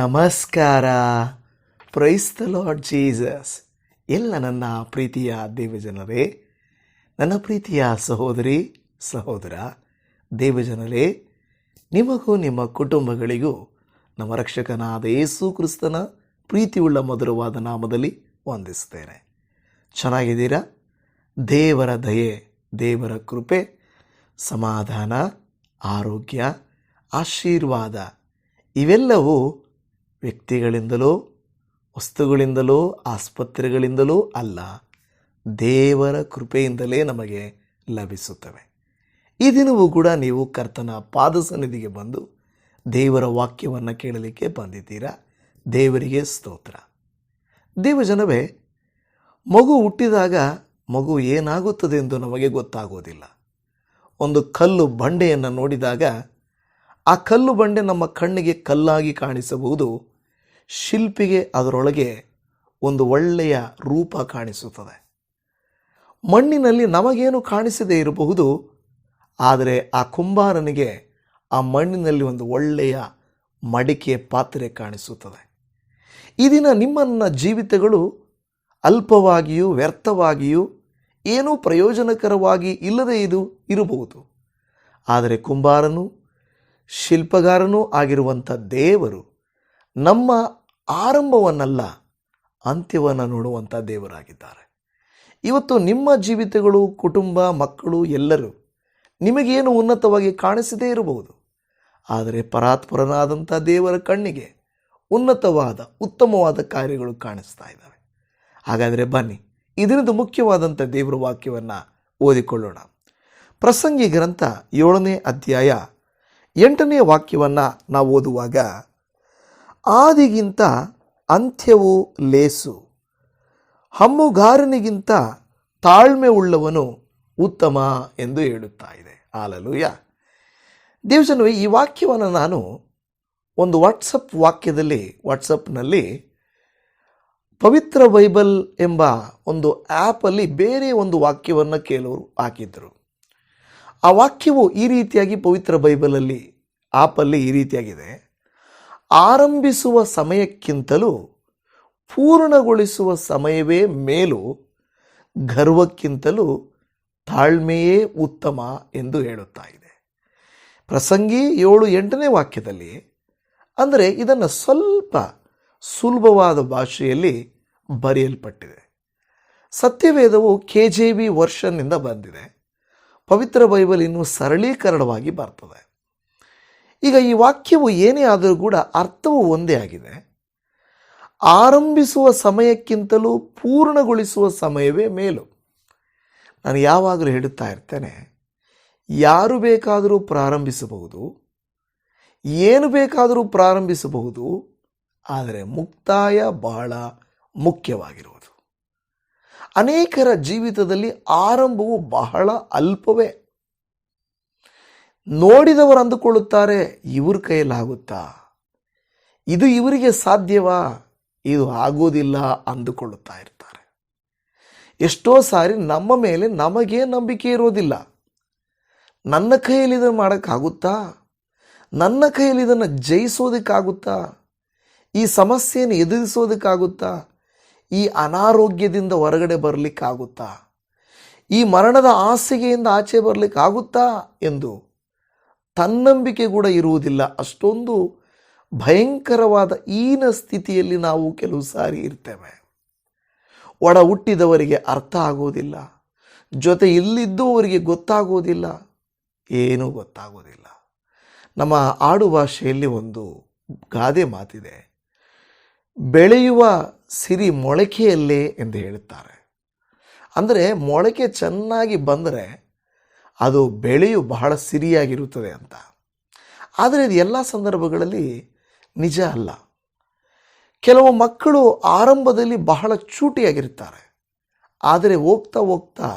ನಮಸ್ಕಾರ. Praise the lord Jesus ಎಲ್ಲ ನನ್ನ ಪ್ರೀತಿಯ ದೇವಜನರೇ, ನನ್ನ ಪ್ರೀತಿಯ ಸಹೋದರಿ, ಸಹೋದರ, ದೇವಜನರೇ, ನಿಮಗೂ ನಿಮ್ಮ ಕುಟುಂಬಗಳಿಗೂ ನಮ್ಮ ರಕ್ಷಕನಾದ ಯೇಸು ಕ್ರಿಸ್ತನ ಪ್ರೀತಿಯುಳ್ಳ ಮಧುರವಾದ ನಾಮದಲ್ಲಿ ವಂದಿಸ್ತೇನೆ ಚೆನ್ನಾಗಿದ್ದೀರಾ? ದೇವರ ದಯೆ, ದೇವರ ಕೃಪೆ, ಸಮಾಧಾನ, ಆರೋಗ್ಯ, ಆಶೀರ್ವಾದ, ಇವೆಲ್ಲವೂ ವ್ಯಕ್ತಿಗಳಿಂದಲೋ, ವಸ್ತುಗಳಿಂದಲೋ, ಆಸ್ಪತ್ರೆಗಳಿಂದಲೋ ಅಲ್ಲ, ದೇವರ ಕೃಪೆಯಿಂದಲೇ ನಮಗೆ ಲಭಿಸುತ್ತವೆ. ಈ ದಿನವೂ ಕೂಡ ನೀವು ಕರ್ತನ ಪಾದ ಸನ್ನಿಧಿಗೆ ಬಂದು ದೇವರ ವಾಕ್ಯವನ್ನು ಕೇಳಲಿಕ್ಕೆ ಬಂದಿದ್ದೀರಾ? ದೇವರಿಗೆ ಸ್ತೋತ್ರ. ದೇವಜನವೇ, ಮಗು ಹುಟ್ಟಿದಾಗ ಮಗು ಏನಾಗುತ್ತದೆ ಎಂದು ನಮಗೆ ಗೊತ್ತಾಗೋದಿಲ್ಲ. ಒಂದು ಕಲ್ಲು ಬಂಡೆಯನ್ನು ನೋಡಿದಾಗ ಆ ಕಲ್ಲು ಬಂಡೆ ನಮ್ಮ ಕಣ್ಣಿಗೆ ಕಲ್ಲಾಗಿ ಕಾಣಿಸಬಹುದು. ಶಿಲ್ಪಿಗೆ ಅದರೊಳಗೆ ಒಂದು ಒಳ್ಳೆಯ ರೂಪ ಕಾಣಿಸುತ್ತದೆ. ಮಣ್ಣಿನಲ್ಲಿ ನಮಗೇನು ಕಾಣಿಸದೇ ಇರಬಹುದು, ಆದರೆ ಆ ಕುಂಬಾರನಿಗೆ ಆ ಮಣ್ಣಿನಲ್ಲಿ ಒಂದು ಒಳ್ಳೆಯ ಮಡಿಕೆ ಪಾತ್ರೆ ಕಾಣಿಸುತ್ತದೆ. ಈ ದಿನ ನಿಮ್ಮನ್ನ ಜೀವಿತಗಳು ಅಲ್ಪವಾಗಿಯೂ ವ್ಯರ್ಥವಾಗಿಯೂ ಏನೂ ಪ್ರಯೋಜನಕರವಾಗಿ ಇಲ್ಲದೇ ಇದು ಇರಬಹುದು. ಆದರೆ ಕುಂಬಾರನು, ಶಿಲ್ಪಗಾರನೂ ಆಗಿರುವಂಥ ದೇವರು ನಮ್ಮ ಆರಂಭವನ್ನಲ್ಲ, ಅಂತ್ಯವನ್ನು ನೋಡುವಂಥ ದೇವರಾಗಿದ್ದಾರೆ. ಇವತ್ತು ನಿಮ್ಮ ಜೀವಿತಗಳು, ಕುಟುಂಬ, ಮಕ್ಕಳು, ಎಲ್ಲರೂ ನಿಮಗೇನು ಉನ್ನತವಾಗಿ ಕಾಣಿಸದೇ ಇರಬಹುದು. ಆದರೆ ಪರಾತ್ಪರನಾದಂಥ ದೇವರ ಕಣ್ಣಿಗೆ ಉನ್ನತವಾದ, ಉತ್ತಮವಾದ ಕಾರ್ಯಗಳು ಕಾಣಿಸ್ತಾ ಇದ್ದಾವೆ. ಹಾಗಾದರೆ ಬನ್ನಿ, ಇದರಿಂದ ಮುಖ್ಯವಾದಂಥ ದೇವರ ವಾಕ್ಯವನ್ನು ಓದಿಕೊಳ್ಳೋಣ. ಪ್ರಸಂಗಿ ಗ್ರಂಥ ಏಳನೇ ಅಧ್ಯಾಯ ಎಂಟನೇ ವಾಕ್ಯವನ್ನು ನಾವು ಓದುವಾಗ ಆದಿಗಿಂತ ಅಂತ್ಯವು ಲೇಸು. ಹಮ್ಮುಗಾರನಿಗಿಂತ ತಾಳ್ಮೆ ಉಳ್ಳವನು ಉತ್ತಮ ಎಂದು ಹೇಳುತ್ತಾ ಇದೆ. ಆಲಲುಯ ದೇವಸನು ಈ ವಾಕ್ಯವನ್ನು ನಾನು ಒಂದು ವಾಟ್ಸಪ್ ವಾಕ್ಯದಲ್ಲಿ, ವಾಟ್ಸಪ್ನಲ್ಲಿ ಪವಿತ್ರ ಬೈಬಲ್ ಎಂಬ ಒಂದು ಆ್ಯಪಲ್ಲಿ ಬೇರೆ ಒಂದು ವಾಕ್ಯವನ್ನು ಕೆಲವರು ಹಾಕಿದ್ದರು ಆ ವಾಕ್ಯವು ಈ ರೀತಿಯಾಗಿ ಪವಿತ್ರ ಬೈಬಲಲ್ಲಿ, ಆ್ಯಪಲ್ಲಿ ಈ ರೀತಿಯಾಗಿದೆ. ಆರಂಭಿಸುವ ಸಮಯಕ್ಕಿಂತಲೂ ಪೂರ್ಣಗೊಳಿಸುವ ಸಮಯವೇ ಮೇಲು ಗರ್ವಕ್ಕಿಂತಲೂ ತಾಳ್ಮೆಯೇ ಉತ್ತಮ ಎಂದು ಹೇಳುತ್ತಾ ಇದೆ. ಪ್ರಸಂಗಿ ಏಳು ಎಂಟನೇ ವಾಕ್ಯದಲ್ಲಿ ಅಂದರೆ ಇದನ್ನು ಸ್ವಲ್ಪ ಸುಲಭವಾದ ಭಾಷೆಯಲ್ಲಿ ಬರೆಯಲ್ಪಟ್ಟಿದೆ. ಸತ್ಯವೇದವು ಕೆ ಜೆ ಬಿ ವರ್ಷನ್ನಿಂದ ಬಂದಿದೆ. ಪವಿತ್ರ ಬೈಬಲ್ ಇನ್ನೂ ಸರಳೀಕರಣವಾಗಿ ಬರ್ತದೆ. ಈಗ ಈ ವಾಕ್ಯವು ಏನೇ ಆದರೂ ಕೂಡ ಅರ್ಥವು ಒಂದೇ ಆಗಿದೆ. ಆರಂಭಿಸುವ ಸಮಯಕ್ಕಿಂತಲೂ ಪೂರ್ಣಗೊಳಿಸುವ ಸಮಯವೇ ಮೇಲು. ನಾನು ಯಾವಾಗಲೂ ಹೇಳುತ್ತಾ ಇರ್ತೇನೆ, ಯಾರು ಬೇಕಾದರೂ ಪ್ರಾರಂಭಿಸಬಹುದು, ಏನು ಬೇಕಾದರೂ ಪ್ರಾರಂಭಿಸಬಹುದು, ಆದರೆ ಮುಕ್ತಾಯ ಬಹಳ ಮುಖ್ಯವಾಗಿರುವುದು. ಅನೇಕರ ಜೀವಿತದಲ್ಲಿ ಆರಂಭವು ಬಹಳ ಅಲ್ಪವೇ. ನೋಡಿದವರು ಅಂದುಕೊಳ್ಳುತ್ತಾರೆ, ಇವ್ರ ಕೈಯಲ್ಲಾಗುತ್ತಾ ಇದು ಇವರಿಗೆ ಸಾಧ್ಯವಾ? ಇದು ಆಗೋದಿಲ್ಲ ಅಂದುಕೊಳ್ಳುತ್ತಾ ಇರ್ತಾರೆ. ಎಷ್ಟೋ ಸಾರಿ ನಮ್ಮ ಮೇಲೆ ನಮಗೇ ನಂಬಿಕೆ ಇರೋದಿಲ್ಲ. ನನ್ನ ಕೈಯಲ್ಲಿ ಇದನ್ನು ಮಾಡೋಕ್ಕಾಗುತ್ತಾ? ನನ್ನ ಕೈಯಲ್ಲಿ ಇದನ್ನು ಜಯಿಸೋದಕ್ಕಾಗುತ್ತಾ? ಈ ಸಮಸ್ಯೆಯನ್ನು ಎದುರಿಸೋದಕ್ಕಾಗುತ್ತಾ? ಈ ಅನಾರೋಗ್ಯದಿಂದ ಹೊರಗಡೆ ಬರಲಿಕ್ಕಾಗುತ್ತಾ? ಈ ಮರಣದ ಆಸೆಗೆಯಿಂದ ಆಚೆ ಬರಲಿಕ್ಕಾಗುತ್ತಾ? ಎಂದು ತನ್ನಂಬಿಕೆ ಕೂಡ ಇರುವುದಿಲ್ಲ. ಅಷ್ಟೊಂದು ಭಯಂಕರವಾದ ಈನ ಸ್ಥಿತಿಯಲ್ಲಿ ನಾವು ಕೆಲವು ಸಾರಿ ಇರ್ತೇವೆ. ಒಡ ಹುಟ್ಟಿದವರಿಗೆ ಅರ್ಥ ಆಗೋದಿಲ್ಲ. ಜೊತೆ ಇಲ್ಲಿದ್ದವರಿಗೆ ಗೊತ್ತಾಗೋದಿಲ್ಲ. ಏನೂ ಗೊತ್ತಾಗೋದಿಲ್ಲ. ನಮ್ಮ ಆಡು ಭಾಷೆಯಲ್ಲಿ ಒಂದು ಗಾದೆ ಮಾತಿದೆ. ಬೆಳೆಯುವ ಸಿರಿ ಮೊಳಕೆಯಲ್ಲೇ ಎಂದು ಹೇಳುತ್ತಾರೆ. ಅಂದರೆ ಮೊಳಕೆ ಚೆನ್ನಾಗಿ ಬಂದರೆ ಅದು ಬೆಳೆಯು ಬಹಳ ಸಿರಿಯಾಗಿರುತ್ತದೆ ಅಂತ. ಆದರೆ ಇದು ಎಲ್ಲ ಸಂದರ್ಭಗಳಲ್ಲಿ ನಿಜ ಅಲ್ಲ. ಕೆಲವು ಮಕ್ಕಳು ಆರಂಭದಲ್ಲಿ ಬಹಳ ಚೂಟಿಯಾಗಿರ್ತಾರೆ ಆದರೆ ಹೋಗ್ತಾ ಹೋಗ್ತಾ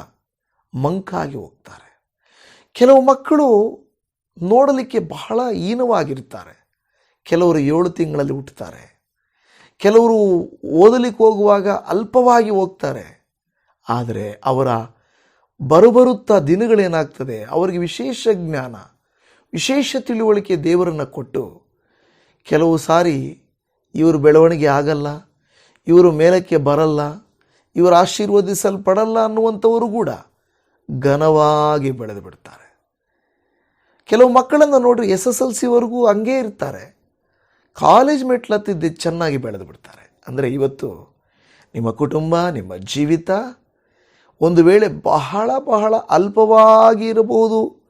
ಮಂಕಾಗಿ ಹೋಗ್ತಾರೆ. ಕೆಲವು ಮಕ್ಕಳು ನೋಡಲಿಕ್ಕೆ ಬಹಳ ಹೀನವಾಗಿರ್ತಾರೆ ಕೆಲವರು ಏಳು ತಿಂಗಳಲ್ಲಿ ಹುಟ್ಟುತ್ತಾರೆ. ಕೆಲವರು ಓದಲಿಕ್ಕೆ ಹೋಗುವಾಗ ಅಲ್ಪವಾಗಿ ಹೋಗ್ತಾರೆ. ಆದರೆ ಅವರ ಬರುಬರುತ್ತಾ ದಿನಗಳೇನಾಗ್ತದೆ? ಅವರಿಗೆ ವಿಶೇಷ ಜ್ಞಾನ, ವಿಶೇಷ ತಿಳುವಳಿಕೆ ದೇವರನ್ನು ಕೊಟ್ಟು ಕೆಲವು ಸಾರಿ ಇವರು ಬೆಳವಣಿಗೆ ಆಗಲ್ಲ, ಇವರು ಮೇಲಕ್ಕೆ ಬರಲ್ಲ, ಇವರು ಆಶೀರ್ವದಿಸಲ್ಪಡಲ್ಲ ಅನ್ನುವಂಥವರು ಕೂಡ ಘನವಾಗಿ ಬೆಳೆದು ಬಿಡ್ತಾರೆ. ಕೆಲವು ಮಕ್ಕಳನ್ನು ನೋಡ್ರಿ, ಎಸ್ ಎಸ್ ಎಲ್ ಸಿವರೆಗೂ ಹಂಗೇ ಇರ್ತಾರೆ. ಕಾಲೇಜ್ ಮೆಟ್ಲತ್ತಿದ್ದು ಚೆನ್ನಾಗಿ ಬೆಳೆದು ಬಿಡ್ತಾರೆ. ಅಂದರೆ ಇವತ್ತು ನಿಮ್ಮ ಕುಟುಂಬ, ನಿಮ್ಮ ಜೀವಿತ ಒಂದು ವೇಳೆ ಬಹಳ ಬಹಳ ಅಲ್ಪವಾಗಿ ಇರಬಹುದು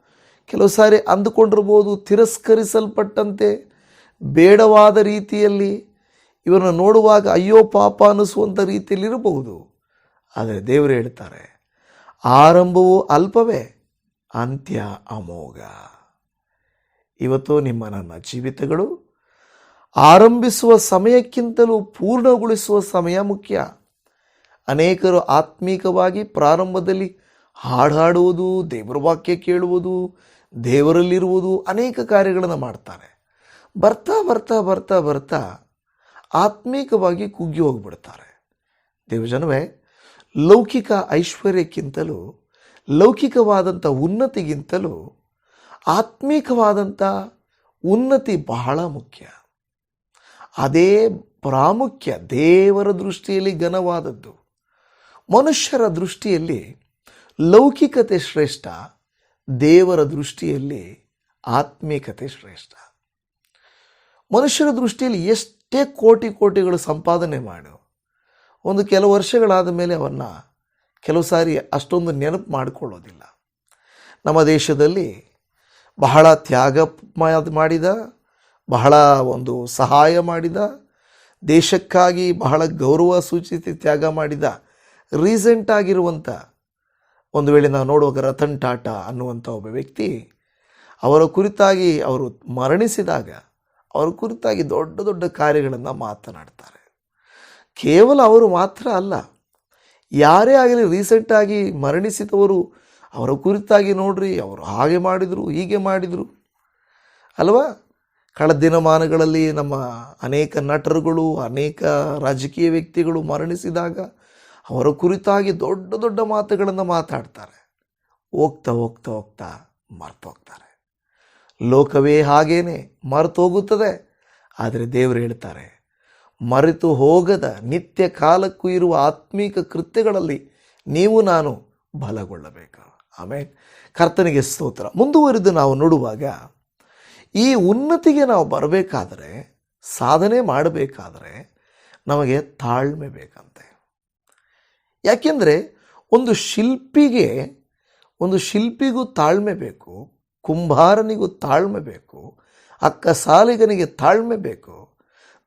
ಕೆಲವು ಸಾರಿ ಅಂದುಕೊಂಡಿರ್ಬೋದು ತಿರಸ್ಕರಿಸಲ್ಪಟ್ಟಂತೆ ಬೇಡವಾದ ರೀತಿಯಲ್ಲಿ ಇವರನ್ನು ನೋಡುವಾಗ ಅಯ್ಯೋ ಪಾಪ ಅನ್ನಿಸುವಂಥ ರೀತಿಯಲ್ಲಿ ಇರಬಹುದು. ಆದರೆ ದೇವರು ಹೇಳ್ತಾರೆ, ಆರಂಭವು ಅಲ್ಪವೇ, ಅಂತ್ಯ ಅಮೋಘ. ಇವತ್ತು ನಿಮ್ಮ ನನ್ನ ಜೀವಿತಗಳು ಆರಂಭಿಸುವ ಸಮಯಕ್ಕಿಂತಲೂ ಪೂರ್ಣಗೊಳಿಸುವ ಸಮಯ ಮುಖ್ಯ. ಅನೇಕರು ಆತ್ಮೀಕವಾಗಿ ಪ್ರಾರಂಭದಲ್ಲಿ ಹಾಡು ಹಾಡುವುದು ದೇವರ ವಾಕ್ಯ ಕೇಳುವುದು, ದೇವರಲ್ಲಿರುವುದು ಅನೇಕ ಕಾರ್ಯಗಳನ್ನು ಮಾಡ್ತಾರೆ. ಬರ್ತಾ ಬರ್ತಾ ಬರ್ತಾ ಬರ್ತಾ ಆತ್ಮೀಕವಾಗಿ ಕುಗ್ಗಿ ಹೋಗ್ಬಿಡ್ತಾರೆ. ದೇವಜನವೇ, ಲೌಕಿಕ ಐಶ್ವರ್ಯಕ್ಕಿಂತಲೂ, ಲೌಕಿಕವಾದಂಥ ಉನ್ನತಿಗಿಂತಲೂ ಆತ್ಮೀಕವಾದಂಥ ಉನ್ನತಿ ಬಹಳ ಮುಖ್ಯ. ಅದೇ ಪ್ರಾಮುಖ್ಯ ದೇವರ ದೃಷ್ಟಿಯಲ್ಲಿ ಘನವಾದದ್ದು. ಮನುಷ್ಯರ ದೃಷ್ಟಿಯಲ್ಲಿ ಲೌಕಿಕತೆ ಶ್ರೇಷ್ಠ, ದೇವರ ದೃಷ್ಟಿಯಲ್ಲಿ ಆತ್ಮೀಕತೆ ಶ್ರೇಷ್ಠ. ಮನುಷ್ಯರ ದೃಷ್ಟಿಯಲ್ಲಿ ಎಷ್ಟೇ ಕೋಟಿ ಕೋಟಿಗಳು ಸಂಪಾದನೆ ಮಾಡು, ಒಂದು ಕೆಲವು ವರ್ಷಗಳಾದ ಮೇಲೆ ಅವನ್ನ ಕೆಲವು ಸಾರಿ ಅಷ್ಟೊಂದು ನೆನಪು ಮಾಡಿಕೊಳ್ಳೋದಿಲ್ಲ. ನಮ್ಮ ದೇಶದಲ್ಲಿ ಬಹಳ ತ್ಯಾಗ ಮಾಡಿದ, ಬಹಳ ಒಂದು ಸಹಾಯ ಮಾಡಿದ, ದೇಶಕ್ಕಾಗಿ ಬಹಳ ಗೌರವ ಸೂಚಿಸಿ ತ್ಯಾಗ ಮಾಡಿದ ರೀಸೆಂಟ್ ಆಗಿರುವಂಥ ಒಂದು ವೇಳೆ ನಾವು ನೋಡುವಾಗ ರತನ್ ಟಾಟಾ ಅನ್ನುವಂಥ ಒಬ್ಬ ವ್ಯಕ್ತಿ ಅವರ ಕುರಿತಾಗಿ ಅವರು ಮರಣಿಸಿದಾಗ ಅವರ ಕುರಿತಾಗಿ ದೊಡ್ಡ ದೊಡ್ಡ ಕಾರ್ಯಗಳನ್ನು ಮಾತನಾಡ್ತಾರೆ. ಕೇವಲ ಅವರು ಮಾತ್ರ ಅಲ್ಲ, ಯಾರೇ ಆಗಲಿ ರೀಸೆಂಟಾಗಿ ಮರಣಿಸಿದವರು ಅವರ ಕುರಿತಾಗಿ ನೋಡ್ರಿ, ಅವರು ಹಾಗೆ ಮಾಡಿದರು, ಹೀಗೆ ಮಾಡಿದರು. ಅಲ್ವಾ? ಕಳೆದ ದಿನಮಾನಗಳಲ್ಲಿ ನಮ್ಮ ಅನೇಕ ನಟರುಗಳು, ಅನೇಕ ರಾಜಕೀಯ ವ್ಯಕ್ತಿಗಳು ಮರಣಿಸಿದಾಗ ಅವರ ಕುರಿತಾಗಿ ದೊಡ್ಡ ದೊಡ್ಡ ಮಾತುಗಳನ್ನು ಮಾತಾಡ್ತಾರೆ. ಹೋಗ್ತಾ ಹೋಗ್ತಾ ಹೋಗ್ತಾ ಮರ್ತು ಹೋಗ್ತಾರೆ ಲೋಕವೇ ಹಾಗೇನೆ ಮರೆತು ಹೋಗುತ್ತದೆ ಆದರೆ ದೇವರು ಹೇಳ್ತಾರೆ, ಮರೆತು ಹೋಗದ ನಿತ್ಯ ಕಾಲಕ್ಕೂ ಇರುವ ಆತ್ಮೀಕ ಕೃತ್ಯಗಳಲ್ಲಿ ನೀವು ನಾನು ಬಲಗೊಳ್ಳಬೇಕು. ಆಮೇಲೆ ಕರ್ತನಿಗೆ ಸ್ತೋತ್ರ. ಮುಂದುವರಿದು ನಾವು ನೋಡುವಾಗ, ಈ ಉನ್ನತಿಗೆ ನಾವು ಬರಬೇಕಾದರೆ, ಸಾಧನೆ ಮಾಡಬೇಕಾದರೆ ನಮಗೆ ತಾಳ್ಮೆ ಬೇಕಂತೆ. ಯಾಕೆಂದರೆ ಒಂದು ಶಿಲ್ಪಿಗೆ, ಒಂದು ಶಿಲ್ಪಿಗೂ ತಾಳ್ಮೆ ಬೇಕು ಕುಂಬಾರನಿಗೂ ತಾಳ್ಮೆ ಬೇಕು, ಅಕ್ಕ ಸಾಲಿಗನಿಗೆ ತಾಳ್ಮೆ ಬೇಕು,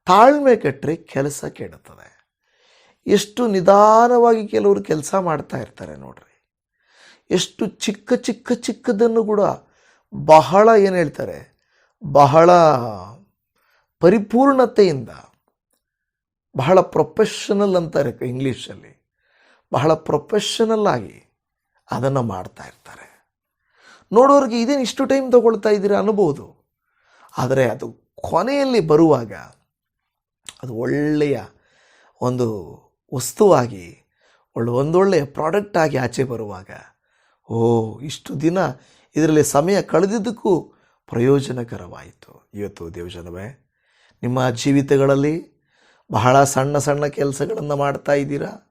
ತಾಳ್ಮೆ ಕೆಟ್ಟರೆ ಕೆಲಸ ಕೆಡುತ್ತದೆ. ಎಷ್ಟು ನಿಧಾನವಾಗಿ ಕೆಲವರು ಕೆಲಸ ಮಾಡ್ತಾ ಇರ್ತಾರೆ ನೋಡ್ರಿ. ಎಷ್ಟು ಚಿಕ್ಕ ಚಿಕ್ಕ ಚಿಕ್ಕದನ್ನು ಕೂಡ ಬಹಳ ಏನು ಹೇಳ್ತಾರೆ, ಬಹಳ ಪರಿಪೂರ್ಣತೆಯಿಂದ, ಬಹಳ ಪ್ರೊಫೆಷನಲ್ ಅಂತಾರೆ ಇಂಗ್ಲೀಷಲ್ಲಿ ಬಹಳ ಪ್ರೊಫೆಷನಲ್ ಆಗಿ ಅದನ್ನು ಮಾಡ್ತಾ ಇರ್ತಾರೆ. ನೋಡೋರಿಗೆ ಇದೇನು ಇಷ್ಟು ಟೈಮ್ ತಗೊಳ್ತಾ ಇದ್ದೀರಾ ಅನ್ಬೋದು. ಆದರೆ ಅದು ಕೊನೆಯಲ್ಲಿ ಬರುವಾಗ ಅದು ಒಳ್ಳೆಯ ಒಂದು ವಸ್ತುವಾಗಿ, ಒಳ್ಳೆ ಒಂದೊಳ್ಳೆಯ ಪ್ರಾಡಕ್ಟ್ ಆಗಿ ಆಚೆ ಬರುವಾಗ, ಓ, ಇಷ್ಟು ದಿನ ಇದರಲ್ಲಿ ಸಮಯ ಕಳೆದಿದ್ದಕ್ಕೂ ಪ್ರಯೋಜನಕರವಾಯಿತು. ಇವತ್ತು ದೇವಜನವೇ ನಿಮ್ಮ ಜೀವಿತಗಳಲ್ಲಿ ಬಹಳ ಸಣ್ಣ ಸಣ್ಣ ಕೆಲಸಗಳನ್ನು ಮಾಡ್ತಾ ಇದ್ದೀರಾ?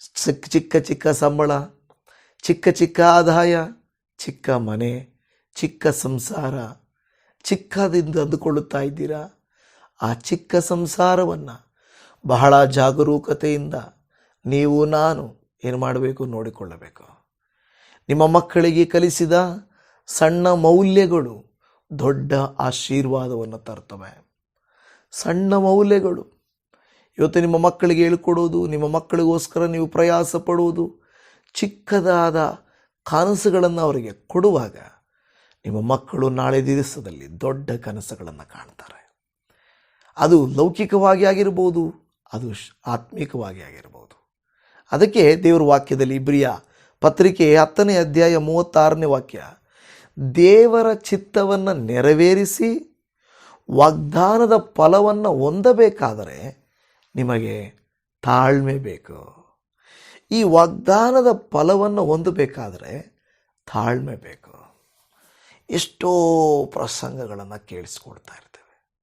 ಚಿಕ್ಕ ಚಿಕ್ಕ ಚಿಕ್ಕ ಸಂಬಳ, ಚಿಕ್ಕ ಚಿಕ್ಕ ಆದಾಯ, ಚಿಕ್ಕ ಮನೆ, ಚಿಕ್ಕ ಸಂಸಾರ, ಚಿಕ್ಕದಿಂದ ಅಂದುಕೊಳ್ಳುತ್ತಾ ಇದ್ದೀರಾ? ಆ ಚಿಕ್ಕ ಸಂಸಾರವನ್ನು ಬಹಳ ಜಾಗರೂಕತೆಯಿಂದ ನೀವು, ನಾನು ಏನು ಮಾಡಬೇಕು ನೋಡಿಕೊಳ್ಳಬೇಕು. ನಿಮ್ಮ ಮಕ್ಕಳಿಗೆ ಕಲಿಸಿದ ಸಣ್ಣ ಮೌಲ್ಯಗಳು ದೊಡ್ಡ ಆಶೀರ್ವಾದವನ್ನು ತರ್ತವೆ. ಸಣ್ಣ ಮೌಲ್ಯಗಳು ಇವತ್ತು ನಿಮ್ಮ ಮಕ್ಕಳಿಗೆ ಹೇಳ್ಕೊಡೋದು ನಿಮ್ಮ ಮಕ್ಕಳಿಗೋಸ್ಕರ ನೀವು ಪ್ರಯಾಸ ಪಡುವುದು ಚಿಕ್ಕದಾದ ಕನಸುಗಳನ್ನು ಅವರಿಗೆ ಕೊಡುವಾಗ ನಿಮ್ಮ ಮಕ್ಕಳು ನಾಳೆ ದಿವಸದಲ್ಲಿ ದೊಡ್ಡ ಕನಸುಗಳನ್ನು ಕಾಣ್ತಾರೆ. ಅದು ಲೌಕಿಕವಾಗಿ ಆಗಿರ್ಬೋದು, ಅದು ಆತ್ಮಿಕವಾಗಿ ಆಗಿರ್ಬೋದು. ಅದಕ್ಕೆ ದೇವರ ವಾಕ್ಯದಲ್ಲಿ ಇಬ್ರಿಯ ಪತ್ರಿಕೆ ಹತ್ತನೇ ಅಧ್ಯಾಯ ಮೂವತ್ತಾರನೇ ವಾಕ್ಯ, ದೇವರ ಚಿತ್ತವನ್ನು ನೆರವೇರಿಸಿ ವಾಗ್ದಾನದ ಫಲವನ್ನು ಹೊಂದಬೇಕಾದರೆ ನಿಮಗೆ ತಾಳ್ಮೆ ಬೇಕು. ಈ ವಾಗ್ದಾನದ ಫಲವನ್ನು ಹೊಂದಬೇಕಾದರೆ ತಾಳ್ಮೆ ಬೇಕು. ಎಷ್ಟೋ ಪ್ರಸಂಗಗಳನ್ನು ಕೇಳಿಸ್ಕೊಡ್ತಾ ಇರ್ತೇವೆ.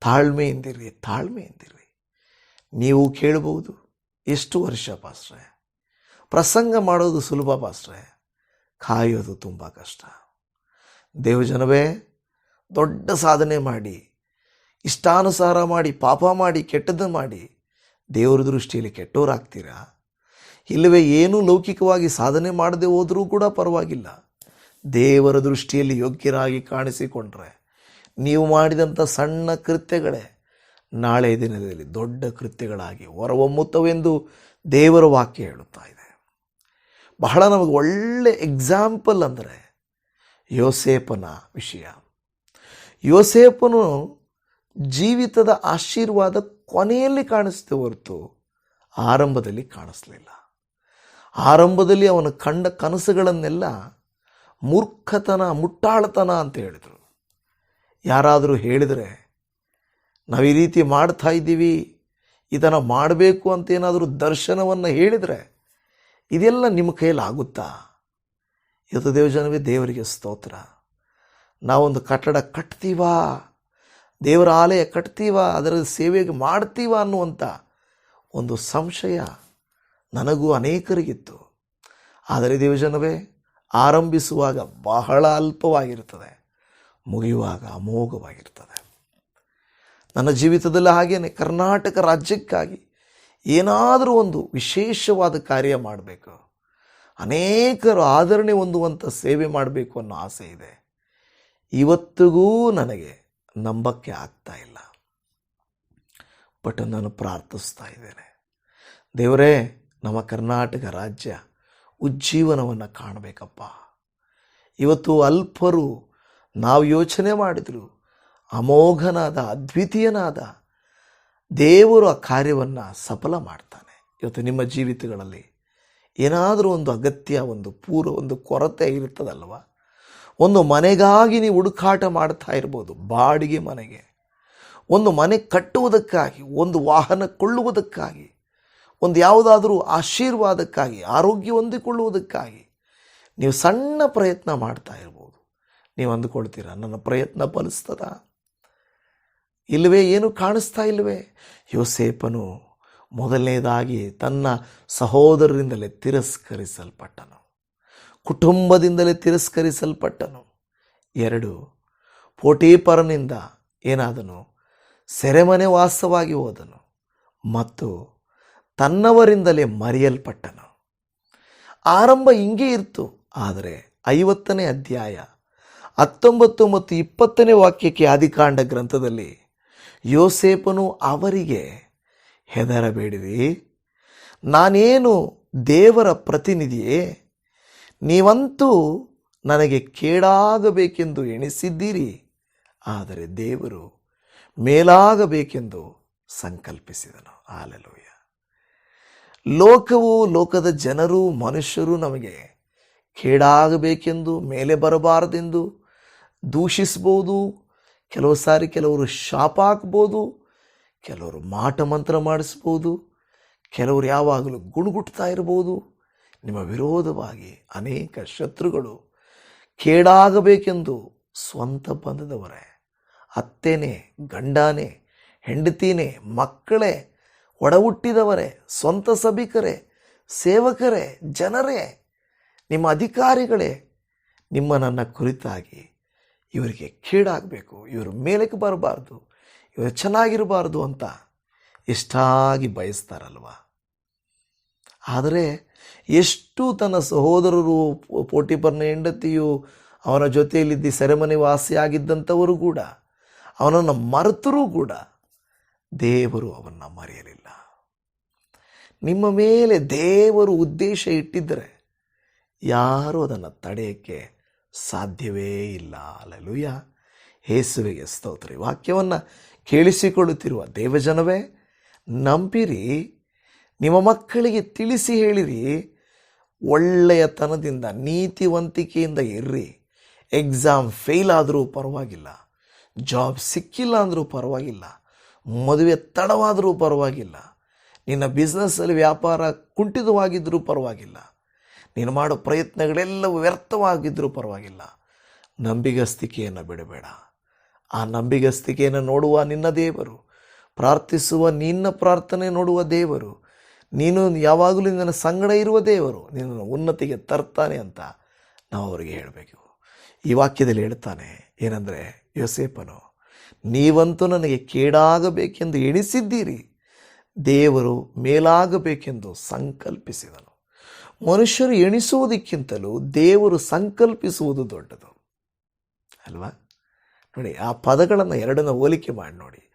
ತಾಳ್ಮೆಯಿಂದಿರಿ ತಾಳ್ಮೆಯಿಂದಿರಿ ನೀವು ಕೇಳಬಹುದು, ಎಷ್ಟು ವರ್ಷ ಪಾಸ್ಟ್ರೆ? ಪ್ರಸಂಗ ಮಾಡೋದು ಸುಲಭ ಪಾಸ್ಟ್ರೆ? ಕಾಯೋದು ತುಂಬ ಕಷ್ಟ. ದೇವಜನವೇ, ದೊಡ್ಡ ಸಾಧನೆ ಮಾಡಿ ಇಷ್ಟಾನುಸಾರ ಮಾಡಿ, ಪಾಪ ಮಾಡಿ, ಕೆಟ್ಟದ್ದು ಮಾಡಿ, ದೇವರ ದೃಷ್ಟಿಯಲ್ಲಿ ಕೆಟ್ಟೋರಾಗ್ತೀರಾ ಇಲ್ಲವೇ ಏನೂ ಲೌಕಿಕವಾಗಿ ಸಾಧನೆ ಮಾಡದೆ ಹೋದರೂ ಕೂಡ ಪರವಾಗಿಲ್ಲ. ದೇವರ ದೃಷ್ಟಿಯಲ್ಲಿ ಯೋಗ್ಯರಾಗಿ ಕಾಣಿಸಿಕೊಂಡ್ರೆ ನೀವು ಮಾಡಿದಂಥ ಸಣ್ಣ ಕೃತ್ಯಗಳೇ ನಾಳೆ ದಿನದಲ್ಲಿ ದೊಡ್ಡ ಕೃತ್ಯಗಳಾಗಿ ಹೊರಹೊಮ್ಮುತ್ತವೆಂದು ದೇವರ ವಾಕ್ಯ ಹೇಳುತ್ತಾ ಇದೆ. ಬಹಳ ನಮಗೆ ಒಳ್ಳೆ ಎಕ್ಸಾಂಪಲ್ ಅಂದರೆ ಯೋಸೇಪನ ವಿಷಯ. ಯೋಸೇಪನು ಜೀವಿತದ ಆಶೀರ್ವಾದ ಕೊನೆಯಲ್ಲಿ ಕಾಣಿಸ್ತೇ ಹೊರತು ಆರಂಭದಲ್ಲಿ ಕಾಣಿಸ್ಲಿಲ್ಲ. ಆರಂಭದಲ್ಲಿ ಅವನು ಕಂಡ ಕನಸುಗಳನ್ನೆಲ್ಲ ಮೂರ್ಖತನ, ಮುಟ್ಟಾಳತನ ಅಂತ ಹೇಳಿದರು. ಯಾರಾದರೂ ಹೇಳಿದರೆ, ನಾವು ಈ ರೀತಿ ಮಾಡ್ತಾ ಇದ್ದೀವಿ, ಇದನ್ನು ಮಾಡಬೇಕು ಅಂತ ಏನಾದರೂ ದರ್ಶನವನ್ನು ಹೇಳಿದರೆ ಇದೆಲ್ಲ ನಿಮ್ಮ ಕೈಯಲ್ಲಿ ಆಗುತ್ತಾ? ಇವತ್ತು ದೇವಜನವೇ ದೇವರಿಗೆ ಸ್ತೋತ್ರ. ನಾವೊಂದು ಕಟ್ಟಡ ಕಟ್ತೀವಾ? ದೇವರ ಆಲಯ ಕಟ್ತೀವ ಅದರ ಸೇವೆಗೆ ಮಾಡ್ತೀವ ಅನ್ನುವಂಥ ಒಂದು ಸಂಶಯ ನನಗೂ ಅನೇಕರಿಗಿತ್ತು. ಆದರೆ ದೇವಜನವೇ, ಆರಂಭಿಸುವಾಗ ಬಹಳ ಅಲ್ಪವಾಗಿರ್ತದೆ ಮುಗಿಯುವಾಗ ಅಮೋಘವಾಗಿರ್ತದೆ ನನ್ನ ಜೀವಿತದಲ್ಲಿ ಹಾಗೇನೆ, ಕರ್ನಾಟಕ ರಾಜ್ಯಕ್ಕಾಗಿ ಏನಾದರೂ ಒಂದು ವಿಶೇಷವಾದ ಕಾರ್ಯ ಮಾಡಬೇಕು, ಅನೇಕರು ಆಧರಣೆ ಹೊಂದುವಂಥ ಸೇವೆ ಮಾಡಬೇಕು ಅನ್ನೋ ಆಸೆ ಇದೆ. ಇವತ್ತಿಗೂ ನನಗೆ ನಂಬಕ್ಕೆ ಆಗ್ತಾ ಇಲ್ಲ. ಬಟ್ ನಾನು ಪ್ರಾರ್ಥಿಸ್ತಾ ಇದ್ದೇನೆ. ದೇವರೇ, ನಮ್ಮ ಕರ್ನಾಟಕ ರಾಜ್ಯ ಉಜ್ಜೀವನವನ್ನು ಕಾಣಬೇಕಪ್ಪ. ಇವತ್ತು ಅಲ್ಪರು ನಾವು ಯೋಚನೆ ಮಾಡಿದ್ರು, ಅಮೋಘನಾದ, ಅದ್ವಿತೀಯನಾದ ದೇವರು ಆ ಕಾರ್ಯವನ್ನು ಸಫಲ ಮಾಡ್ತಾನೆ. ಇವತ್ತು ನಿಮ್ಮ ಜೀವಿತಗಳಲ್ಲಿ ಏನಾದರೂ ಒಂದು ಅಗತ್ಯ, ಒಂದು ಪೂರ್ವ, ಒಂದು ಕೊರತೆ ಇರ್ತದಲ್ವ? ಒಂದು ಮನೆಗಾಗಿ ನೀವು ಹುಡುಕಾಟ ಮಾಡ್ತಾ ಇರ್ಬೋದು, ಬಾಡಿಗೆ ಮನೆಗೆ. ಒಂದು ಮನೆ ಕಟ್ಟುವುದಕ್ಕಾಗಿ, ಒಂದು ವಾಹನ ಕೊಳ್ಳುವುದಕ್ಕಾಗಿ, ಒಂದು ಯಾವುದಾದರೂ ಆಶೀರ್ವಾದಕ್ಕಾಗಿ, ಆರೋಗ್ಯ ಹೊಂದಿಕೊಳ್ಳುವುದಕ್ಕಾಗಿ ನೀವು ಸಣ್ಣ ಪ್ರಯತ್ನ ಮಾಡ್ತಾ ಇರ್ಬೋದು. ನೀವು ಅಂದುಕೊಳ್ತೀರಾ, ನನ್ನ ಪ್ರಯತ್ನ ಫಲಿಸ್ತದ? ಇಲ್ಲವೇ, ಏನು ಕಾಣಿಸ್ತಾ ಇಲ್ಲವೇ? ಯೋಸೇಪನು ಮೊದಲನೇದಾಗಿ ತನ್ನ ಸಹೋದರರಿಂದಲೇ ತಿರಸ್ಕರಿಸಲ್ಪಟ್ಟನು. ಕುಟುಂಬದಿಂದಲೇ ತಿರಸ್ಕರಿಸಲ್ಪಟ್ಟನು. ಎರಡು, ಪೋಟೀಪರನಿಂದ ಏನಾದನು? ಸೆರೆಮನೆ ವಾಸವಾಗಿ ಹೋದನು ಮತ್ತು ತನ್ನವರಿಂದಲೇ ಮರೆಯಲ್ಪಟ್ಟನು. ಆರಂಭ ಹಿಂಗೆ ಇತ್ತು ಆದರೆ ಐವತ್ತನೇ ಅಧ್ಯಾಯ ಹತ್ತೊಂಬತ್ತು ಮತ್ತು ಇಪ್ಪತ್ತನೇ ವಾಕ್ಯಕ್ಕೆ ಆದಿಕಾಂಡ ಗ್ರಂಥದಲ್ಲಿ ಯೋಸೇಪನು ಅವರಿಗೆ, ಹೆದರಬೇಡಿರಿ, ನಾನೇನು ದೇವರ ಪ್ರತಿನಿಧಿಯೇ? ನೀವಂತೂ ನನಗೆ ಕೇಡಾಗಬೇಕೆಂದು ಎಣಿಸಿದ್ದೀರಿ, ಆದರೆ ದೇವರು ಮೇಲಾಗಬೇಕೆಂದು ಸಂಕಲ್ಪಿಸಿದನು. ಆಲೆಲೂಯ ಲೋಕವು ಲೋಕದ ಜನರು ಮನುಷ್ಯರು ನಮಗೆ ಕೇಡಾಗಬೇಕೆಂದು, ಮೇಲೆ ಬರಬಾರದೆಂದು ದೂಷಿಸ್ಬೋದು ಕೆಲವು ಸಾರಿ ಕೆಲವರು ಶಾಪ ಹಾಕ್ಬೋದು ಕೆಲವರು ಮಾಟ ಮಂತ್ರ ಮಾಡಿಸ್ಬೋದು ಕೆಲವರು ಯಾವಾಗಲೂ ಗುಣಗುಟ್ತಾ ಇರ್ಬೋದು ನಿಮ್ಮ ವಿರೋಧವಾಗಿ ಅನೇಕ ಶತ್ರುಗಳು ಕೇಡಾಗಬೇಕೆಂದು ಸ್ವಂತ ಬಂದದವರೇ, ಅತ್ತೆನೇ, ಗಂಡನೇ, ಹೆಂಡತಿನೇ, ಮಕ್ಕಳೇ, ಒಡಹುಟ್ಟಿದವರೇ, ಸ್ವಂತ ಸಭಿಕರೇ, ಸೇವಕರೇ, ಜನರೇ, ನಿಮ್ಮ ಅಧಿಕಾರಿಗಳೇ ನಿಮ್ಮ ನನ್ನ ಕುರಿತಾಗಿ ಇವರಿಗೆ ಕೀಡಾಗಬೇಕು, ಇವರು ಮೇಲಕ್ಕೆ ಬರಬಾರ್ದು, ಇವರು ಚೆನ್ನಾಗಿರಬಾರ್ದು ಅಂತ ಇಷ್ಟಾಗಿ ಬಯಸ್ತಾರಲ್ವ? ಆದರೆ ಎಷ್ಟು ತನ್ನ ಸಹೋದರರು ಪೋಟಿಪರ್ನ ಹೆಂಡತಿಯು ಅವನ ಜೊತೆಯಲ್ಲಿದ್ದ ಸೆರೆಮನೆ ವಾಸಿಯಾಗಿದ್ದಂಥವರು ಕೂಡ, ಅವನನ್ನು ಮರೆತರೂ ಕೂಡ ದೇವರು ಅವನ್ನ ಮರೆಯಲಿಲ್ಲ. ನಿಮ್ಮ ಮೇಲೆ ದೇವರು ಉದ್ದೇಶ ಇಟ್ಟಿದ್ದರೆ ಯಾರೂ ಅದನ್ನು ತಡೆಯೋಕ್ಕೆ ಸಾಧ್ಯವೇ ಇಲ್ಲ. ಅಲ್ಲೂಯ್ಯ ಯೇಸುವಿಗೆ ಸ್ತೋತ್ರಿ. ವಾಕ್ಯವನ್ನು ಕೇಳಿಸಿಕೊಳ್ಳುತ್ತಿರುವ ದೇವಜನವೇ, ನಂಬಿರಿ. ನಿಮ್ಮ ಮಕ್ಕಳಿಗೆ ತಿಳಿಸಿ ಹೇಳಿರಿ. ಒಳ್ಳೆಯತನದಿಂದ, ನೀತಿವಂತಿಕೆಯಿಂದ ಇರ್ರಿ. ಎಕ್ಸಾಮ್ ಫೇಲ್ ಆದರೂ ಪರವಾಗಿಲ್ಲ. ಜಾಬ್ ಸಿಕ್ಕಿಲ್ಲ ಅಂದರೂ ಪರವಾಗಿಲ್ಲ. ಮದುವೆ ತಡವಾದರೂ ಪರವಾಗಿಲ್ಲ. ನಿನ್ನ ಬಿಸ್ನೆಸ್ಸಲ್ಲಿ ವ್ಯಾಪಾರ ಕುಂಠಿತವಾಗಿದ್ದರೂ ಪರವಾಗಿಲ್ಲ. ನೀನು ಮಾಡೋ ಪ್ರಯತ್ನಗಳೆಲ್ಲವೂ ವ್ಯರ್ಥವಾಗಿದ್ದರೂ ಪರವಾಗಿಲ್ಲ. ನಂಬಿಗಸ್ತಿಕೆಯನ್ನು ಬಿಡಬೇಡ. ಆ ನಂಬಿಗಸ್ತಿಕೆಯನ್ನು ನೋಡುವ ನಿನ್ನ ದೇವರು. ಪ್ರಾರ್ಥಿಸುವ ನಿನ್ನ ಪ್ರಾರ್ಥನೆ ನೋಡುವ ದೇವರು. ನೀನು ಯಾವಾಗಲೂ ನನ್ನ ಸಂಗಡ ಇರುವ ದೇವರು, ನಿನ್ನನ್ನು ಉನ್ನತಿಗೆ ತರ್ತಾನೆ ಅಂತ ನಾವು ಅವರಿಗೆ ಹೇಳಬೇಕು. ಈ ವಾಕ್ಯದಲ್ಲಿ ಹೇಳ್ತಾನೆ, ಏನಂದರೆ ಯೋಸೇಪನು ನೀವಂತೂ ನನಗೆ ಕೇಡಾಗಬೇಕೆಂದು ಎಣಿಸಿದ್ದೀರಿ, ದೇವರು ಮೇಲಾಗಬೇಕೆಂದು ಸಂಕಲ್ಪಿಸಿದನು. ಮನುಷ್ಯರು ಎಣಿಸುವುದಕ್ಕಿಂತಲೂ ದೇವರು ಸಂಕಲ್ಪಿಸುವುದು ದೊಡ್ಡದು. ಅಲ್ವಾ? ನೋಡಿ, ಆ ಪದಗಳನ್ನು ಎರಡನ್ನ ಹೋಲಿಕೆ ಮಾಡಿ ನೋಡಿ.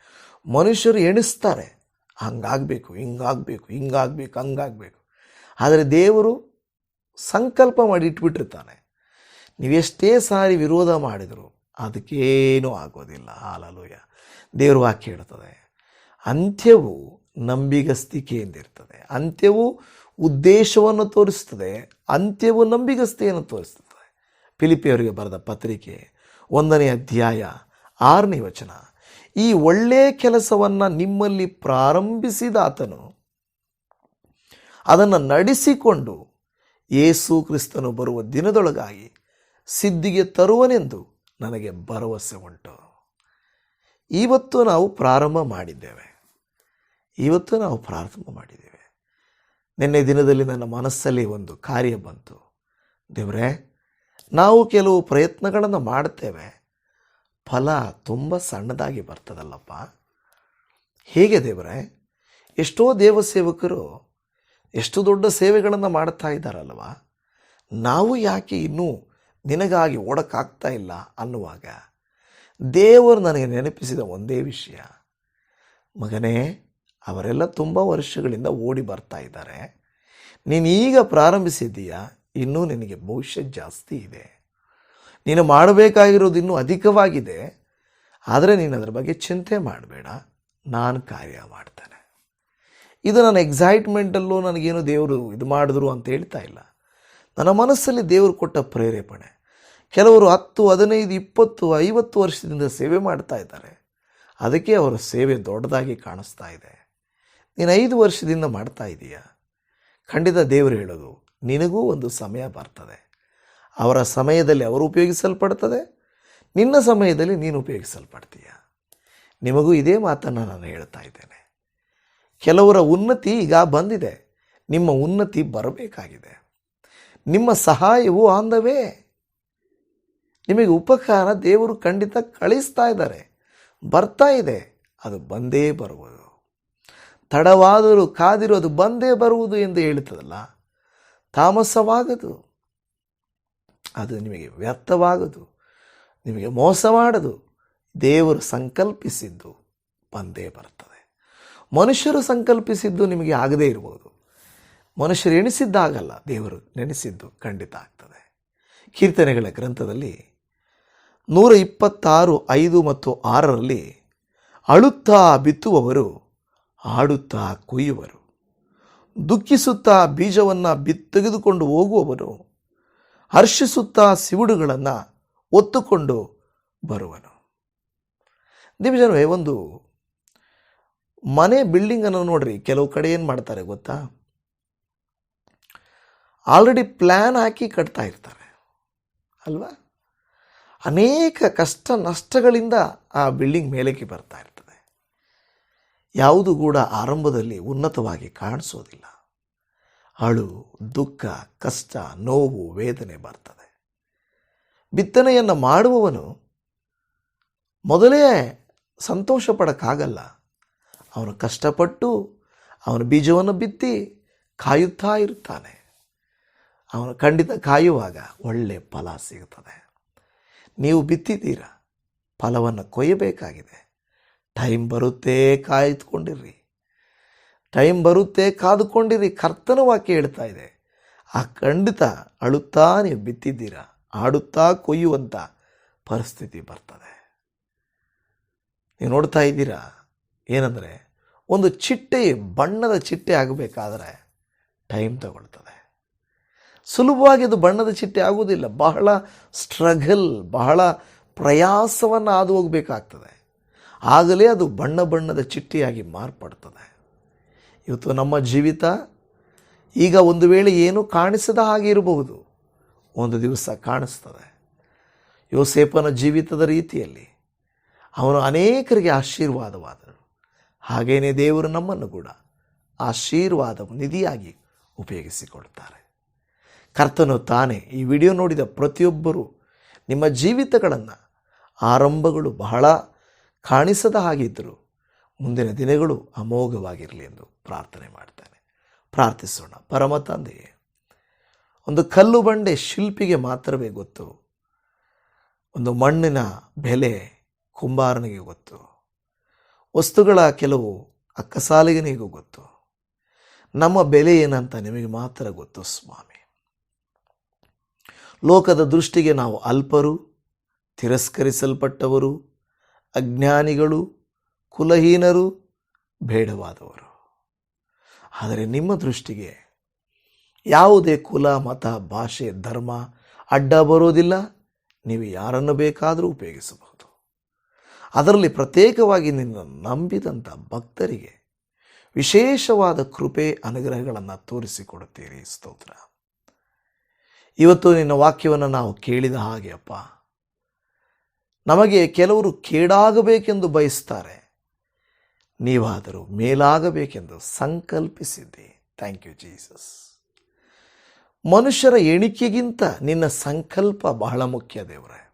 ಮನುಷ್ಯರು ಎಣಿಸ್ತಾರೆ ಹಂಗಾಗಬೇಕು, ಹಿಂಗಾಗಬೇಕು ಹಿಂಗಾಗಬೇಕು, ಹಂಗಾಗಬೇಕು. ಆದರೆ ದೇವರು ಸಂಕಲ್ಪ ಮಾಡಿ ಇಟ್ಬಿಟ್ಟಿರ್ತಾನೆ. ನೀವೆಷ್ಟೇ ಸಾರಿ ವಿರೋಧ ಮಾಡಿದರು ಅದಕ್ಕೇನೂ ಆಗೋದಿಲ್ಲ. ಹಾಲಲೂಯ. ದೇವರು ವಾಕ್ಯ ಹೇಳ್ತದೆ, ಅಂತ್ಯವು ನಂಬಿಗಸ್ತಿಕೆಯಿಂದಿರ್ತದೆ. ಅಂತ್ಯವು ಉದ್ದೇಶವನ್ನು ತೋರಿಸ್ತದೆ, ಅಂತ್ಯವು ನಂಬಿಗಸ್ತಿಯನ್ನು ತೋರಿಸ್ತದೆ. ಫಿಲಿಪಿಯವರಿಗೆ ಬರೆದ ಪತ್ರಿಕೆ ಒಂದನೇ ಅಧ್ಯಾಯ ಆರನೇ ವಚನ. ಈ ಒಳ್ಳೆಯ ಕೆಲಸವನ್ನು ನಿಮ್ಮಲ್ಲಿ ಪ್ರಾರಂಭಿಸಿದ ಆತನು, ಅದನ್ನು ನಡೆಸಿಕೊಂಡು ಯೇಸು ಕ್ರಿಸ್ತನು ಬರುವ ದಿನದೊಳಗಾಗಿ ಸಿದ್ಧಿಗೆ ತರುವನೆಂದು ನನಗೆ ಭರವಸೆ ಉಂಟು. ಇವತ್ತು ನಾವು ಪ್ರಾರಂಭ ಮಾಡಿದ್ದೇವೆ. ಇವತ್ತು ನಾವು ಪ್ರಾರಂಭ ಮಾಡಿದ್ದೇವೆ. ನಿನ್ನೆ ದಿನದಲ್ಲಿ ನನ್ನ ಮನಸ್ಸಲ್ಲಿ ಒಂದು ಕಾರ್ಯ ಬಂತು. ದೇವರೇ, ನಾವು ಕೆಲವು ಪ್ರಯತ್ನಗಳನ್ನು ಮಾಡ್ತೇವೆ. ಫಲ ತುಂಬ ಸಣ್ಣದಾಗಿ ಬರ್ತದಲ್ಲಪ್ಪ. ಹೇಗೆ ದೇವರೇ? ಎಷ್ಟೋ ದೇವಸೇವಕರು ಎಷ್ಟು ದೊಡ್ಡ ಸೇವೆಗಳನ್ನು ಮಾಡ್ತಾ ಇದ್ದಾರಲ್ವ? ನಾವು ಯಾಕೆ ಇನ್ನೂ ನಿನಗಾಗಿ ಓಡಕ್ಕಾಗ್ತಾ ಇಲ್ಲ ಅನ್ನುವಾಗ ದೇವರು ನನಗೆ ನೆನಪಿಸಿದ ಒಂದೇ ವಿಷಯ. ಮಗನೇ, ಅವರೆಲ್ಲ ತುಂಬ ವರ್ಷಗಳಿಂದ ಓಡಿ ಬರ್ತಾ ಇದ್ದಾರೆ. ನೀನು ಈಗ ಪ್ರಾರಂಭಿಸಿದ್ದೀಯಾ? ಇನ್ನೂ ನಿನಗೆ ಭವಿಷ್ಯ ಜಾಸ್ತಿ ಇದೆ. ನೀನು ಮಾಡಬೇಕಾಗಿರೋದು ಇನ್ನೂ ಅಧಿಕವಾಗಿದೆ, ಆದರೆ ನೀನು ಅದರ ಬಗ್ಗೆ ಚಿಂತೆ ಮಾಡಬೇಡ. ನಾನು ಕಾರ್ಯ ಮಾಡ್ತೇನೆ. ಇದು ನನ್ನ ಎಕ್ಸೈಟ್ಮೆಂಟಲ್ಲೂ ನನಗೇನು ದೇವರು ಇದು ಮಾಡಿದ್ರು ಅಂತ ಹೇಳ್ತಾ ಇಲ್ಲ. ನನ್ನ ಮನಸ್ಸಲ್ಲಿ ದೇವರು ಕೊಟ್ಟ ಪ್ರೇರೇಪಣೆ. ಕೆಲವರು ಹತ್ತು, ಹದಿನೈದು, ಇಪ್ಪತ್ತು, ಐವತ್ತು ವರ್ಷದಿಂದ ಸೇವೆ ಮಾಡ್ತಾ ಇದ್ದಾರೆ. ಅದಕ್ಕೆ ಅವರ ಸೇವೆ ದೊಡ್ಡದಾಗಿ ಕಾಣಿಸ್ತಾ ಇದೆ. ನೀನು ಐದು ವರ್ಷದಿಂದ ಮಾಡ್ತಾ ಇದೀಯ? ಖಂಡಿತ ದೇವರು ಹೇಳೋದು, ನಿನಗೂ ಒಂದು ಸಮಯ ಬರ್ತದೆ. ಅವರ ಸಮಯದಲ್ಲಿ ಅವರು ಉಪಯೋಗಿಸಲ್ಪಡ್ತದೆ. ನಿನ್ನ ಸಮಯದಲ್ಲಿ ನೀನು ಉಪಯೋಗಿಸಲ್ಪಡ್ತೀಯ? ನಿಮಗೂ ಇದೇ ಮಾತನ್ನು ನಾನು ಹೇಳ್ತಾ ಇದ್ದೇನೆ. ಕೆಲವರ ಉನ್ನತಿ ಈಗ ಬಂದಿದೆ. ನಿಮ್ಮ ಉನ್ನತಿ ಬರಬೇಕಾಗಿದೆ. ನಿಮ್ಮ ಸಹಾಯವು ಆನ್ ದ ವೇ ನಿಮಗೆ ಉಪಕಾರ ದೇವರು ಖಂಡಿತ ಕಳಿಸ್ತಾ ಇದ್ದಾರೆ. ಬರ್ತಾ ಇದೆ. ಅದು ಬಂದೇ ಬರುವುದು. ತಡವಾದರೂ ಕಾದಿರು ಅದು ಬಂದೇ ಬರುವುದು ಎಂದು ಹೇಳ್ತದಲ್ಲ. ತಾಮಸವಾಗದು. ಅದು ನಿಮಗೆ ವ್ಯರ್ಥವಾಗದು. ನಿಮಗೆ ಮೋಸ ಮಾಡದು ದೇವರು ಸಂಕಲ್ಪಿಸಿದ್ದು ಬಂದೇ ಬರ್ತದೆ ಮನುಷ್ಯರು ಸಂಕಲ್ಪಿಸಿದ್ದು ನಿಮಗೆ ಆಗದೇ ಇರ್ಬೋದು. ಮನುಷ್ಯರು ಎಣಿಸಿದ್ದಾಗಲ್ಲ, ದೇವರು ನೆನೆಸಿದ್ದು ಖಂಡಿತ ಆಗ್ತದೆ. ಕೀರ್ತನೆಗಳ ಗ್ರಂಥದಲ್ಲಿ ನೂರ ಇಪ್ಪತ್ತಾರು, ಐದು ಮತ್ತು ಆರರಲ್ಲಿ ಅಳುತ್ತಾ ಬಿತ್ತುವವರು ಆಡುತ್ತಾ ಕೊಯ್ಯುವರು. ದುಃಖಿಸುತ್ತಾ ಬೀಜವನ್ನು ಬಿತ್ತೆಗೆದುಕೊಂಡು ಹೋಗುವವನು ಹರ್ಷಿಸುತ್ತಾ ಸಿವುಡುಗಳನ್ನು ಒತ್ತುಕೊಂಡು ಬರುವನು. ದಿವಜನವೇ ಒಂದು ಮನೆ ಬಿಲ್ಡಿಂಗನ್ನು ನೋಡ್ರಿ, ಕೆಲವು ಕಡೆ ಏನು ಮಾಡ್ತಾರೆ ಗೊತ್ತಾ? ಆಲ್ರೆಡಿ ಪ್ಲ್ಯಾನ್ ಹಾಕಿ ಕಟ್ತಾ ಇರ್ತಾರೆ. ಅಲ್ವಾ? ಅನೇಕ ಕಷ್ಟ ನಷ್ಟಗಳಿಂದ ಆ ಬಿಲ್ಡಿಂಗ್ ಮೇಲಕ್ಕೆ ಬರ್ತಾ ಇರ್ತದೆ. ಯಾವುದು ಕೂಡ ಆರಂಭದಲ್ಲಿ ಉನ್ನತವಾಗಿ ಕಾಣಿಸೋದಿಲ್ಲ. ಅಳು, ದುಃಖ, ಕಷ್ಟ, ನೋವು, ವೇದನೆ ಬರ್ತದೆ. ಬಿತ್ತನೆಯನ್ನು ಮಾಡುವವನು ಮೊದಲೇ ಸಂತೋಷ ಪಡೋಕ್ಕಾಗಲ್ಲ ಅವನು ಕಷ್ಟಪಟ್ಟು ಅವನ ಬೀಜವನ್ನು ಬಿತ್ತಿ ಕಾಯುತ್ತಾ ಇರ್ತಾನೆ ಅವನು ಖಂಡಿತ ಕಾಯುವಾಗ ಒಳ್ಳೆ ಫಲ ಸಿಗುತ್ತದೆ. ನೀವು ಬಿತ್ತಿದ್ದೀರ? ಫಲವನ್ನು ಕೊಯ್ಯಬೇಕಾಗಿದೆ. ಟೈಮ್ ಬರುತ್ತೆ ಕಾಯ್ದುಕೊಂಡಿರ್ರಿ ಟೈಮ್ ಬರುತ್ತೆ, ಕಾದುಕೊಂಡಿರಿ, ಕರ್ತನ ವಾಕ್ಯ ಹೇಳ್ತಾ ಇದೆ. ಆ ಖಂಡಿತ ಅಳುತ್ತಾ ನೀವು ಬಿತ್ತಿದ್ದೀರಾ, ಆಡುತ್ತಾ ಕೊಯ್ಯುವಂಥ ಪರಿಸ್ಥಿತಿ ಬರ್ತದೆ. ನೀವು ನೋಡ್ತಾ ಇದ್ದೀರಾ, ಏನಂದರೆ, ಒಂದು ಚಿಟ್ಟೆ, ಬಣ್ಣದ ಚಿಟ್ಟೆ ಆಗಬೇಕಾದ್ರೆ ಟೈಮ್ ತಗೊಳ್ತದೆ. ಸುಲಭವಾಗಿ ಅದು ಬಣ್ಣದ ಚಿಟ್ಟೆ ಆಗುವುದಿಲ್ಲ, ಬಹಳ ಸ್ಟ್ರಗಲ್, ಬಹಳ ಪ್ರಯಾಸವನ್ನು ಹಾದು ಹೋಗಬೇಕಾಗ್ತದೆ. ಆಗಲೇ ಅದು ಬಣ್ಣ ಬಣ್ಣದ ಚಿಟ್ಟೆಯಾಗಿ ಮಾರ್ಪಡ್ತದೆ. ಇವತ್ತು ನಮ್ಮ ಜೀವಿತ ಈಗ ಒಂದು ವೇಳೆ ಏನೂ ಕಾಣಿಸದ ಹಾಗೆ ಇರಬಹುದು, ಒಂದು ದಿವಸ ಕಾಣಿಸ್ತದೆ. ಯೋಸೇಪನ ಜೀವಿತದ ರೀತಿಯಲ್ಲಿ ಅವನು ಅನೇಕರಿಗೆ ಆಶೀರ್ವಾದವಾದನು. ಹಾಗೇನೇ ದೇವರು ನಮ್ಮನ್ನು ಕೂಡ ಆಶೀರ್ವಾದ ನಿಧಿಯಾಗಿ ಉಪಯೋಗಿಸಿಕೊಳ್ತಾರೆ ಕರ್ತನು ತಾನೇ ಈ ವಿಡಿಯೋ ನೋಡಿದ ಪ್ರತಿಯೊಬ್ಬರೂ ನಿಮ್ಮ ಜೀವಿತಗಳನ್ನು ಆರಂಭಗಳು ಬಹಳ ಕಾಣಿಸದ ಹಾಗಿದ್ದರೂ ಮುಂದಿನ ದಿನಗಳು ಅಮೋಘವಾಗಿರಲಿ ಎಂದು ಪ್ರಾರ್ಥನೆ ಮಾಡ್ತಾನೆ. ಪ್ರಾರ್ಥಿಸೋಣ. ಪರಮ ತಂದೆಯೇ ಒಂದು ಕಲ್ಲು ಬಂಡೆ ಶಿಲ್ಪಿಗೆ ಮಾತ್ರವೇ ಗೊತ್ತು. ಒಂದು ಮಣ್ಣಿನ ಬೆಲೆ ಕುಂಬಾರನಿಗೆ ಗೊತ್ತು. ವಸ್ತುಗಳ ಕೆಲವು ಅಕ್ಕಸಾಲಿಗನಿಗೂ ಗೊತ್ತು. ನಮ್ಮ ಬೆಲೆ ಏನಂತ ನಿಮಗೆ ಮಾತ್ರ ಗೊತ್ತು ಸ್ವಾಮಿ. ಲೋಕದ ದೃಷ್ಟಿಗೆ ನಾವು ಅಲ್ಪರು, ತಿರಸ್ಕರಿಸಲ್ಪಟ್ಟವರು, ಅಜ್ಞಾನಿಗಳು ಕುಲಹೀನರು ಬೇಡವಾದವರು. ಆದರೆ ನಿಮ್ಮ ದೃಷ್ಟಿಗೆ ಯಾವುದೇ ಕುಲ, ಮತ, ಭಾಷೆ, ಧರ್ಮ ಅಡ್ಡ ಬರೋದಿಲ್ಲ ನೀವು ಯಾರನ್ನು ಬೇಕಾದರೂ ಉಪಯೋಗಿಸಬಹುದು. ಅದರಲ್ಲಿ ಪ್ರತ್ಯೇಕವಾಗಿ ನಿನ್ನ ನಂಬಿದಂಥ ಭಕ್ತರಿಗೆ ವಿಶೇಷವಾದ ಕೃಪೆ, ಅನುಗ್ರಹಗಳನ್ನು ತೋರಿಸಿಕೊಡುತ್ತೀರಿ ಸ್ತೋತ್ರ. ಇವತ್ತು ನಿನ್ನ ವಾಕ್ಯವನ್ನು ನಾವು ಕೇಳಿದ ಹಾಗೆ ಅಪ್ಪ, ನಮಗೆ ಕೆಲವರು ಕೇಡಾಗಬೇಕೆಂದು ಬಯಸ್ತಾರೆ. ನೀವಾದರೂ ಮೇಲಾಗಬೇಕೆಂದು ಸಂಕಲ್ಪಿಸಿದ್ದೆ. ಥ್ಯಾಂಕ್ ಯು ಜೀಸಸ್ ಮನುಷ್ಯರ ಎಣಿಕೆಗಿಂತ ನಿನ್ನ ಸಂಕಲ್ಪ ಬಹಳ ಮುಖ್ಯ ದೇವರೇ.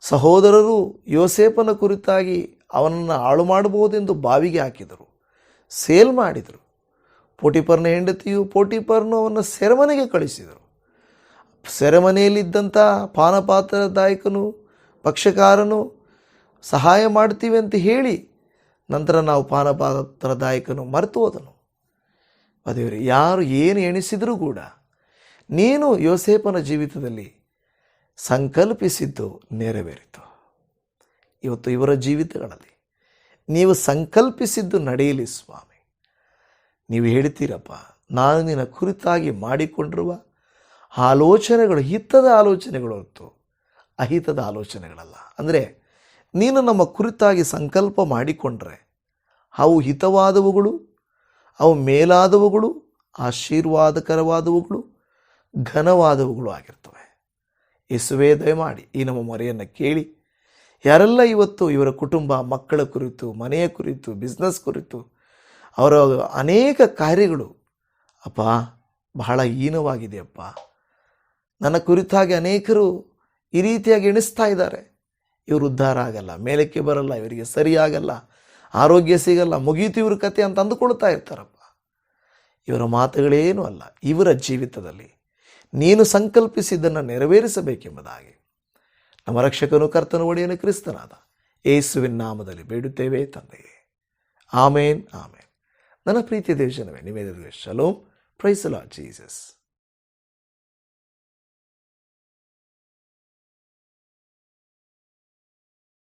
ಸಹೋದರರು ಯೋಸೇಪನ ಕುರಿತಾಗಿ ಅವನನ್ನು ಹಾಳು ಮಾಡಬಹುದೆಂದು ಬಾವಿಗೆ ಹಾಕಿದರು. ಸೇಲ್ ಮಾಡಿದರು. ಪೋಟಿಪರ್ನ ಹೆಂಡತಿಯು ಪೋಟಿಪರ್ನು ಅವನ ಸೆರೆಮನೆಗೆ ಕಳಿಸಿದರು. ಸೆರೆಮನೆಯಲ್ಲಿದ್ದಂಥ ಪಾನಪಾತ್ರದಾಯಕನು ಪಕ್ಷಕಾರನು ಸಹಾಯ ಮಾಡ್ತೀವಿ ಅಂತ ಹೇಳಿ ನಂತರ ನಾವು ಪಾನಪಾತ್ರದಾಯಕನು ಮರೆತು ಹೋದನು. ಪದವಿ ಯಾರು ಏನು ಎಣಿಸಿದರೂ ಕೂಡ ನೀನು ಯೋಸೇಪನ ಜೀವಿತದಲ್ಲಿ ಸಂಕಲ್ಪಿಸಿದ್ದು ನೆರವೇರಿತು. ಇವತ್ತು ಇವರ ಜೀವಿತಗಳಲ್ಲಿ ನೀವು ಸಂಕಲ್ಪಿಸಿದ್ದು ನಡೆಯಲಿ ಸ್ವಾಮಿ. ನೀವು ಹೇಳ್ತೀರಪ್ಪ, ನಾನು ನಿನ್ನ ಕುರಿತಾಗಿ ಮಾಡಿಕೊಂಡಿರುವ ಆಲೋಚನೆಗಳು ಹಿತದ ಆಲೋಚನೆಗಳು ಹೊರತು ಅಹಿತದ ಆಲೋಚನೆಗಳಲ್ಲ. ಅಂದರೆ ನೀನು ನಮ್ಮ ಕುರಿತಾಗಿ ಸಂಕಲ್ಪ ಮಾಡಿಕೊಂಡ್ರೆ ಅವು ಹಿತವಾದವುಗಳು, ಅವು ಮೇಲಾದವುಗಳು, ಆಶೀರ್ವಾದಕರವಾದವುಗಳು, ಘನವಾದವುಗಳು ಆಗಿರ್ತವೆ. ಯೇಸುವೇ, ದಯಮಾಡಿ ಈ ನಮ್ಮ ಮೊರೆಯನ್ನು ಕೇಳಿ. ಯಾರೆಲ್ಲ ಇವತ್ತು ಇವರ ಕುಟುಂಬ, ಮಕ್ಕಳ ಕುರಿತು, ಮನೆಯ ಕುರಿತು ಬಿಸ್ನೆಸ್ ಕುರಿತು, ಅವರ ಅನೇಕ ಕಾರ್ಯಗಳು, ಅಪ್ಪ, ಬಹಳ ಹೀನವಾಗಿದೆಯಪ್ಪ ನನ್ನ ಕುರಿತಾಗಿ ಅನೇಕರು ಈ ರೀತಿಯಾಗಿ ಎಣಿಸ್ತಾ ಇದ್ದಾರೆ. ಇವರು ಉದ್ಧಾರ ಆಗಲ್ಲ ಮೇಲಕ್ಕೆ ಬರಲ್ಲ, ಇವರಿಗೆ ಸರಿಯಾಗಲ್ಲ, ಆರೋಗ್ಯ ಸಿಗಲ್ಲ ಮುಗೀತು ಇವ್ರ ಕತೆ ಅಂತ ಅಂದುಕೊಳ್ತಾ ಇರ್ತಾರಪ್ಪ. ಇವರ ಮಾತುಗಳೇನೂ ಅಲ್ಲ, ಇವರ ಜೀವಿತದಲ್ಲಿ ನೀನು ಸಂಕಲ್ಪಿಸಿದ್ದನ್ನು ನೆರವೇರಿಸಬೇಕೆಂಬುದಾಗಿ. ನಮ್ಮ ರಕ್ಷಕನು ಕರ್ತನು ಒಡೆಯನು ಕ್ರಿಸ್ತನಾದ ಏಸುವಿನ ನಾಮದಲ್ಲಿ ಬೇಡುತ್ತೇವೆ ತಂದೆಯೇ. Amen amen. ನನ್ನ ಪ್ರೀತಿಯ ದೇಶನವೇ ನಿವೇದಿತ ಶಲೋಮ್. ಪ್ರೈಸಲಾ ಜೀಸಸ್